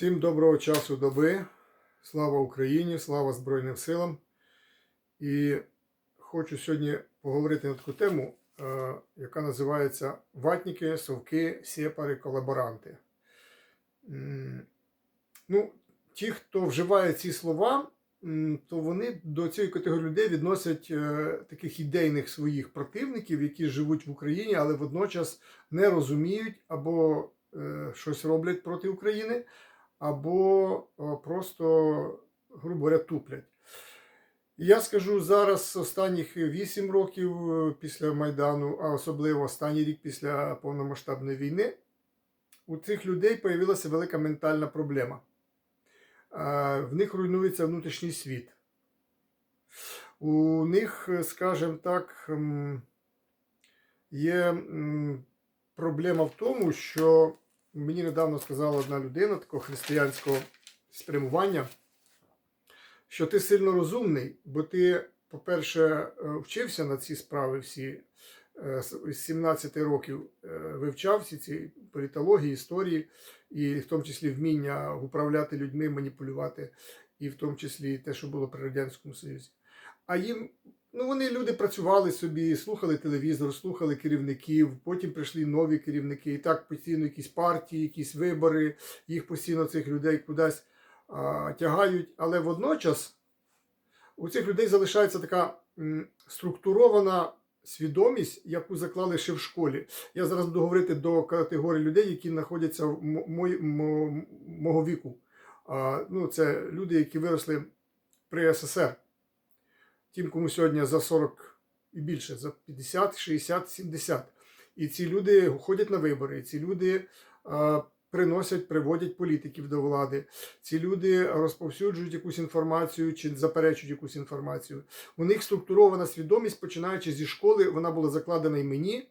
Всім доброго часу доби. Слава Україні, слава Збройним силам. І хочу сьогодні поговорити на таку тему, е, яка називається Ватніки, совки, сепари, колаборанти. Ну, ті, хто вживає ці слова, то вони до цієї категорії людей відносять е, таких ідейних своїх противників, які живуть в Україні, але водночас не розуміють або е, щось роблять проти України, або е, просто, грубо говоря, туплять. Я скажу зараз останніх 8 років е, після Майдану, а особливо останній рік після повномасштабної війни, у цих людей появилася велика ментальна проблема. Е, В них руйнується внутрішній світ. У них, скажімо так, є проблема в тому, що мені недавно сказала одна людина такого християнського спрямування, що ти сильно розумний, бо ти, по-перше, е, вчився на ці справи всі е, з з 17 років е, вивчав всі ці політології, історії, і в тому числі вміння управляти людьми, маніпулювати, і в тому числі те, що було при Радянському Союзі. А їм, ну вони люди працювали собі, слухали телевізор, слухали керівників, потім прийшли нові керівники, і так постійно якісь партії, якісь вибори, їх постійно цих людей кудись а, тягають. Але водночас у цих людей залишається така м, структурована свідомість, яку заклали ще в школі. Я зараз буду говорити до категорії людей, які знаходяться в мо- мого віку. А, ну, це люди, які виросли при СССР. Тим, кому сьогодні за 40 і більше, за 50, 60, 70. І ці люди ходять на вибори, і ці люди а, приносять, приводять політиків до влади. Ці люди розповсюджують якусь інформацію чи заперечують якусь інформацію. У них структурована свідомість, починаючи зі школи, вона була закладена і мені.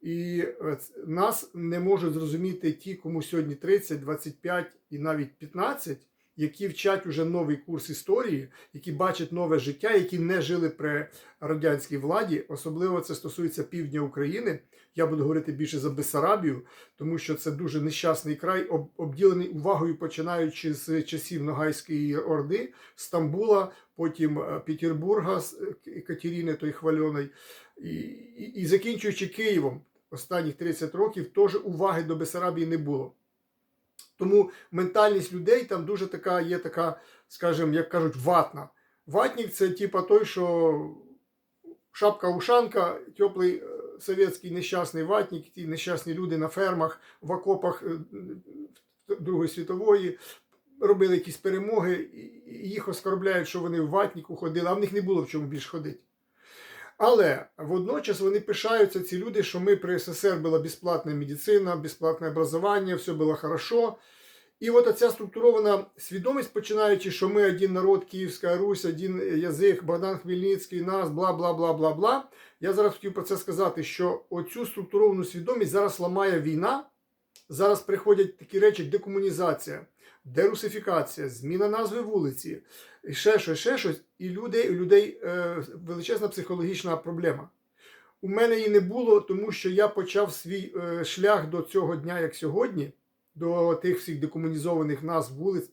І е, нас не можуть зрозуміти ті, кому сьогодні 30, 25 і навіть 15, які вчать уже новий курс історії, які бачать нове життя, які не жили при радянській владі. Особливо це стосується півдня України. Я буду говорити більше за Бессарабію, тому що це дуже нещасний край, обділений увагою, починаючи з часів Ногайської Орди, Стамбула, потім е, Петербурга, з е, Катерини той хвальоний, і, і, і закінчуючи Києвом. Останніх 30 років теж уваги до Бессарабії не було. Тому ментальність людей там дуже така є така, скажімо, як кажуть, ватна. Ватник це типа той, що шапка-ушанка, теплий е, совєтський нещасний ватник, ті нещасні люди на фермах, в окопах е, Другої світової. Робили якісь перемоги, і- їх оскорбляють, що вони в ватніку ходили, а в них не було в чому більш ходити. Але водночас вони пишаються, ці люди, що ми при СССР була безплатна медицина, безплатне образування, все було хорошо. І от оця структурована свідомість, починаючи, що ми один народ, Київська Русь, один язик, Богдан Хмельницький, нас, бла, бла, бла, бла, бла. Я зараз хотів про це сказати, що оцю структуровану свідомість зараз ламає війна. Зараз приходять такі речі, як декомунізація, дерусифікація, зміна назви вулиці, ще щось, ще щось. І люди, у людей е, величезна психологічна проблема. У мене її не було, тому що я почав свій е, шлях до цього дня, як сьогодні, до тих всіх декомунізованих назв вулиць.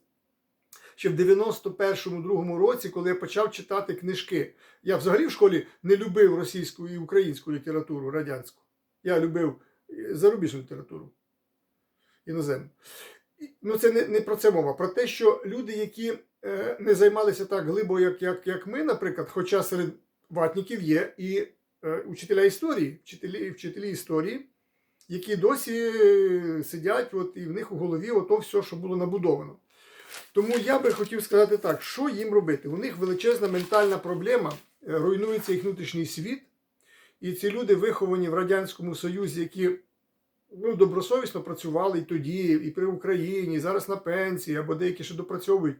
Ще в 91-му другому році, коли я почав читати книжки. Я взагалі в школі не любив російську і українську літературу радянську. Я любив е, зарубіжну літературу іноземну. Ну, це не, не про це мова. Про те, що люди, які е, не займалися так глибо, як, як, як ми, наприклад, хоча серед ватників є і е, учителя історії, вчителі, вчителі історії, які досі сидять, от, і в них у голові ото все, що було набудовано. Тому я би хотів сказати так, що їм робити? У них величезна ментальна проблема, е, руйнується їх внутрішній світ, і ці люди виховані в Радянському Союзі, які ну, добросовісно працювали і тоді, і при Україні, і зараз на пенсії, або деякі ще допрацьовують.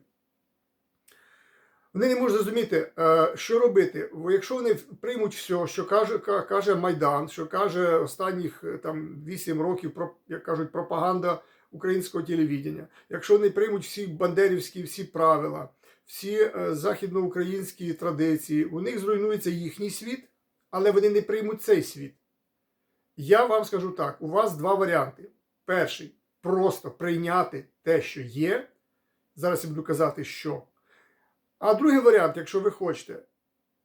Вони не можуть зрозуміти, е, що робити. Бо Якщо вони приймуть все, що каже, каже Майдан, що каже останніх е, там 8 років, як кажуть, пропаганда українського телевідення, якщо вони приймуть всі бандерівські всі правила, всі е, західноукраїнські традиції, у них зруйнується їхній світ, але вони не приймуть цей світ. Я вам скажу так: у вас два варіанти. Перший просто прийняти те, що є. Зараз я буду казати, що. А другий варіант, якщо ви хочете,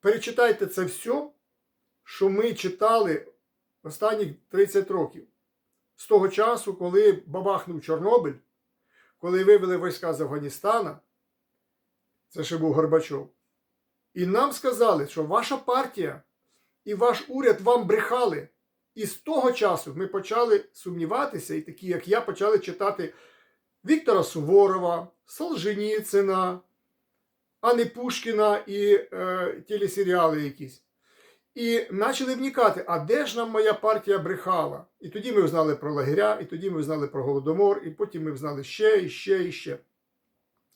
перечитайте це все, що ми читали останніх 30 років. З того часу, коли бабахнув Чорнобиль, коли вивели війська з Афганістана, це ще був Горбачов. І нам сказали, що ваша партія і ваш уряд вам брехали. І з того часу ми почали сумніватися, і такі, як я, почали читати Віктора Суворова, Солженіцина, Анни Пушкіна і е, телесеріали якісь. І почали вникати, а де ж нам моя партія брехала? І тоді ми знали про лагеря, і тоді ми знали про Голодомор, і потім ми знали ще, і ще, і ще.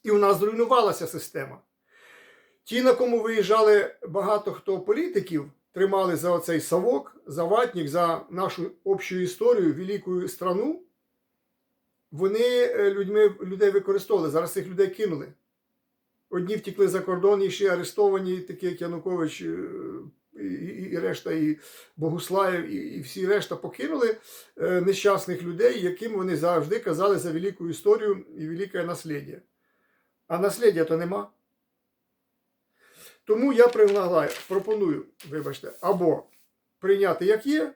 І у нас зруйнувалася система. Ті, на кому виїжджали багато хто політиків, тримали за оцей совок, за ватник, за нашу общу історію, велику страну, вони е, людьми, людей використовували. Зараз цих людей кинули. Одні втекли за кордон, інші арештовані, такі як Янукович е, і, і, і решта, і Богуслаєв, і, і всі решта покинули е, нещасних людей, яким вони завжди казали за велику історію і велике наслідя. А наслідя то нема. Тому я предлагаю, пропоную, вибачте, або прийняти як є,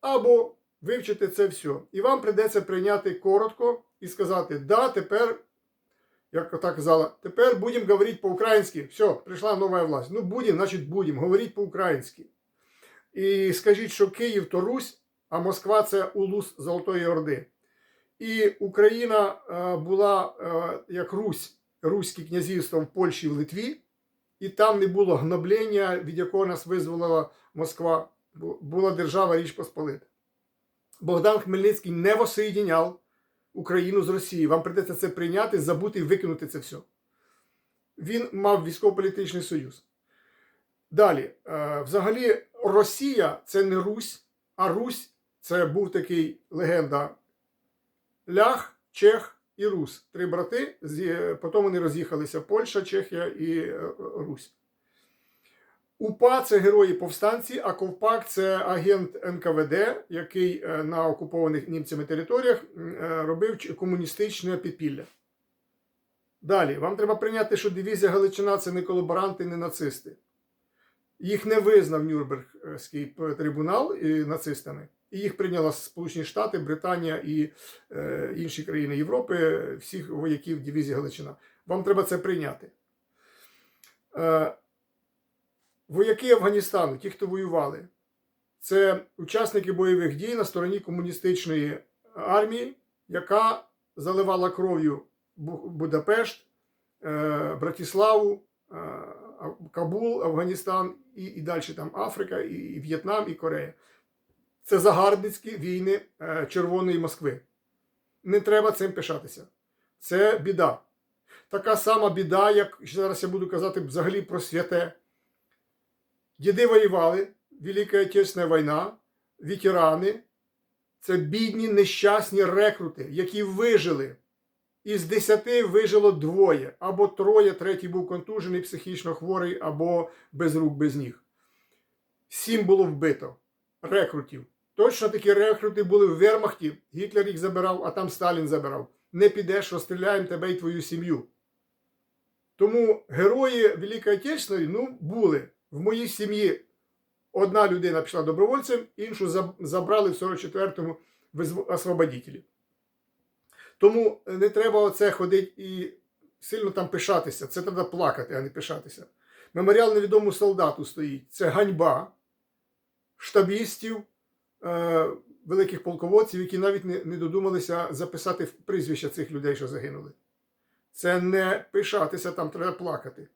або вивчити це все. І вам прийдеться прийняти коротко і сказати, да, тепер, як так казала, тепер будемо говорити по-українськи. Все, прийшла нова власть. Ну, будемо, значить, будемо говорити по-українськи. І скажіть, що Київ то Русь, а Москва це улус Золотої Орди. І Україна е, була е, як Русь, Руське князівство в Польщі в Литві і там не було гноблення, від якого нас визволила Москва. Була держава Річ Посполита. Богдан Хмельницький не воссоєдиняв Україну з Росією. Вам прийдеться це прийняти, забути і викинути це все. Він мав військово-політичний союз. Далі, е, взагалі, Росія це не Русь, а Русь це був такий легенда Лях, Чех і Рус. Три брати, потім вони роз'їхалися Польща, Чехія і е, Русь. УПА це герої повстанці, а Ковпак це агент НКВД, який е, на окупованих німцями територіях е, робив комуністичне підпілля. Далі, вам треба прийняти, що дивізія Галичина це не колаборанти, не нацисти. Їх не визнав Нюрнбергський трибунал нацистами. І їх прийняли Сполучені Штати, Британія і е, інші країни Європи, всіх вояків дивізії Галичина. Вам треба це прийняти. Е, вояки Афганістану, ті, хто воювали, це учасники бойових дій на стороні комуністичної армії, яка заливала кров'ю Будапешт, е, Братіславу, е, Кабул, Афганістан і, і далі там Африка, і, і В'єтнам, і Корея. Це загарбницькі війни е, Червоної Москви. Не треба цим пишатися. Це біда. Така сама біда, як зараз я буду казати взагалі про святе. Діди воювали, Велика Отечественна війна, ветерани. Це бідні, нещасні рекрути, які вижили. Із десяти вижило двоє, або троє, третій був контужений, психічно хворий, або без рук, без ніг. Сім було вбито рекрутів. Точно такі рекрути були в Вермахті. Гітлер їх забирав, а там Сталін забирав. Не підеш, розстріляємо тебе і твою сім'ю. Тому герої Великої Отечественної ну, були. В моїй сім'ї одна людина пішла добровольцем, іншу забрали в 44-му в освободителі. Тому не треба оце ходити і сильно там пишатися. Це треба плакати, а не пишатися. Меморіал невідомому солдату стоїть. Це ганьба штабістів. Е, великих полководців, які навіть не, не додумалися записати прізвища цих людей, що загинули. Це не пишатися, там треба плакати.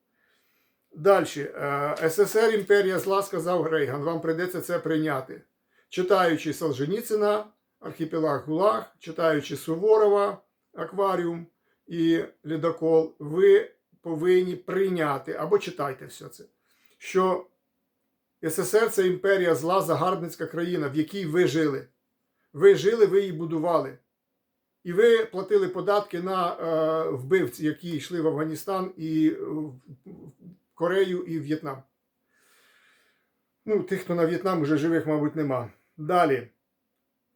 Далі. Е, СССР імперія зла сказав Рейган, вам прийдеться це прийняти. Читаючи Солженіцина, Архіпелаг Гулаг, читаючи Суворова, Акваріум і Лідокол, ви повинні прийняти або читайте все це. Що СССР це імперія зла, загарбницька країна, в якій ви жили. Ви жили, ви її будували. І ви платили податки на е, вбивці, які йшли в Афганістан, і в Корею і В'єтнам. Ну, тих, хто на В'єтнам вже живих, мабуть, нема. Далі.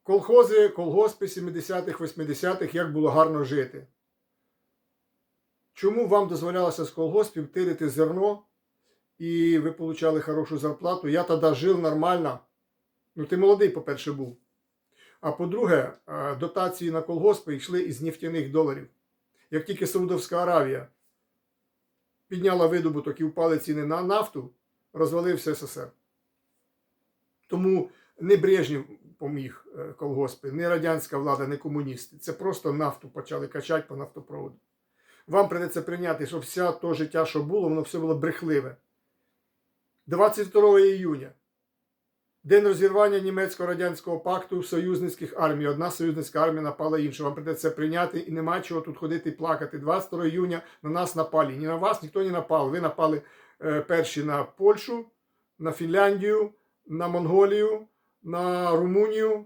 колхози, колгоспи 70-х, 80-х, як було гарно жити. Чому вам дозволялося з колгоспів тирити зерно, і ви получали хорошу зарплату? Я тоді жив нормально. Ну, ти молодий, по-перше, був. А по-друге, дотації на колгоспи йшли із нефтяних доларів. Як тільки Саудовська Аравія підняла видобуток і впали ціни на нафту, розвалився СССР. Тому не Брежнєв поміг е, колгоспи, не радянська влада, не комуністи. Це просто нафту почали качати по нафтопроводу. Вам прийдеться прийняти, що все то життя, що було, воно все було брехливе. 22 іюня. День розірвання німецько-радянського пакту союзницьких армій. Одна союзницька армія напала іншу. Вам прийдеться прийняти і нема чого тут ходити і плакати. 22 іюня на нас напали. Ні на вас ніхто не напав. Ви напали е, перші на Польщу, на Фінляндію, на Монголію, на Румунію.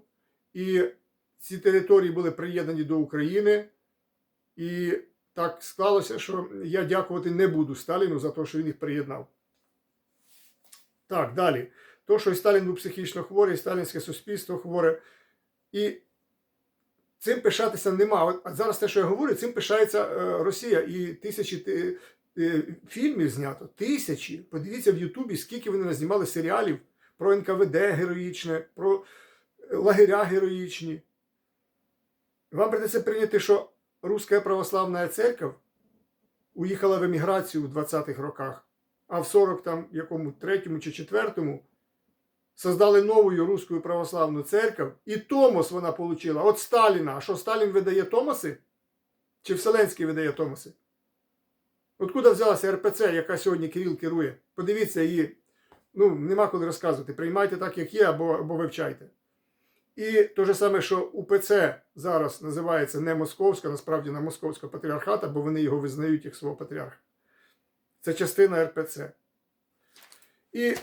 І ці території були приєднані до України. І так склалося, що я дякувати не буду Сталіну за те, що він їх приєднав. Так, далі. То, що і Сталін був психічно хворий, і сталінське суспільство хворе. І цим пишатися нема. А зараз те, що я говорю, цим пишається е, Росія. І тисячі е, фільмів знято. Тисячі. Подивіться в Ютубі, скільки вони назнімали серіалів про НКВД героїчне, про е, лагеря героїчні. Вам придеться прийняти, що Руська православна церковь уїхала в еміграцію в 20-х роках, а в 40 там якому третьому чи четвертому создали нову Руську православну церковь, і Томос вона отримала от Сталіна. А що Сталін видає Томаси? Чи Вселенський видає Томаси? Откуда взялася РПЦ, яка сьогодні Кирил керує? Подивіться її. Ну, нема коли розказувати. Приймайте так, як є, або, або вивчайте. І те ж саме, що УПЦ зараз називається не московська, насправді не московського патріархата, бо вони його визнають як свого патріарха. Це частина РПЦ. І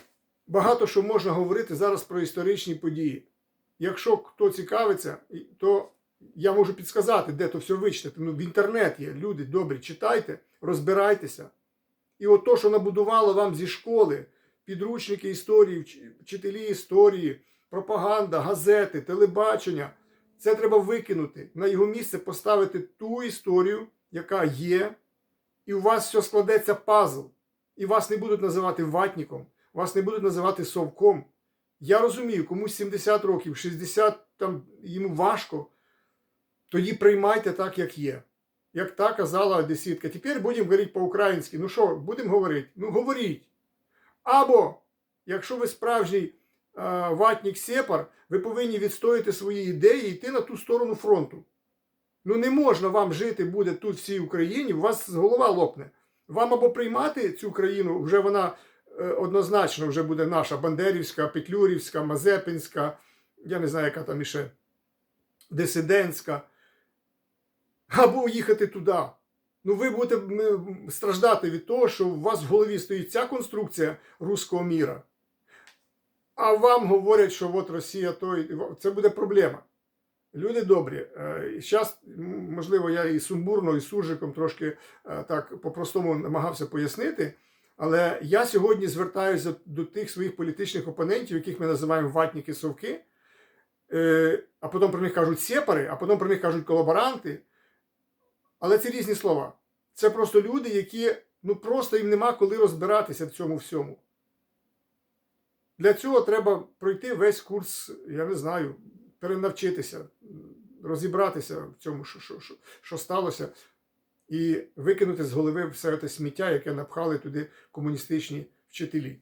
багато що можна говорити зараз про історичні події. Якщо хто цікавиться, то я можу підсказати, де то все вичитати. Ну, в інтернет є. Люди добрі, читайте, розбирайтеся. І от то, що набудувало вам зі школи, підручники історії, вчителі історії, пропаганда, газети, телебачення, це треба викинути. На його місце поставити ту історію, яка є, і у вас все складеться пазл. І вас не будуть називати ватником, вас не будуть називати совком. Я розумію, комусь 70 років, 60 там йому важко. Тоді приймайте так, як є. Як та казала десятка. Тепер будемо говорити по-українськи. Ну що, будемо говорити? Ну, говоріть. Або, якщо ви справжній е, ватник сепар, ви повинні відстояти свої ідеї і йти на ту сторону фронту. Ну не можна вам жити буде тут в цій Україні, у вас голова лопне. Вам або приймати цю країну, вже вона е, однозначно вже буде наша Бандерівська, Петлюрівська, Мазепинська, я не знаю, яка там іще, дисидентська, або їхати туди. Ну, ви будете страждати від того, що у вас в голові стоїть ця конструкція руського міра. А вам говорять, що от Росія той. Це буде проблема. Люди добрі. Зараз, можливо, я і сумбурно, і суржиком трошки е, так по-простому намагався пояснити. Але я сьогодні звертаюся до тих своїх політичних опонентів, яких ми називаємо ватніки совки, е, а потім про них кажуть сепари, а потім про них кажуть колаборанти. Але це різні слова. Це просто люди, які ну просто їм нема коли розбиратися в цьому всьому. Для цього треба пройти весь курс, я не знаю, перенавчитися, розібратися в цьому, що, що, що, що сталося, і викинути з голови все те сміття, яке напхали туди комуністичні вчителі.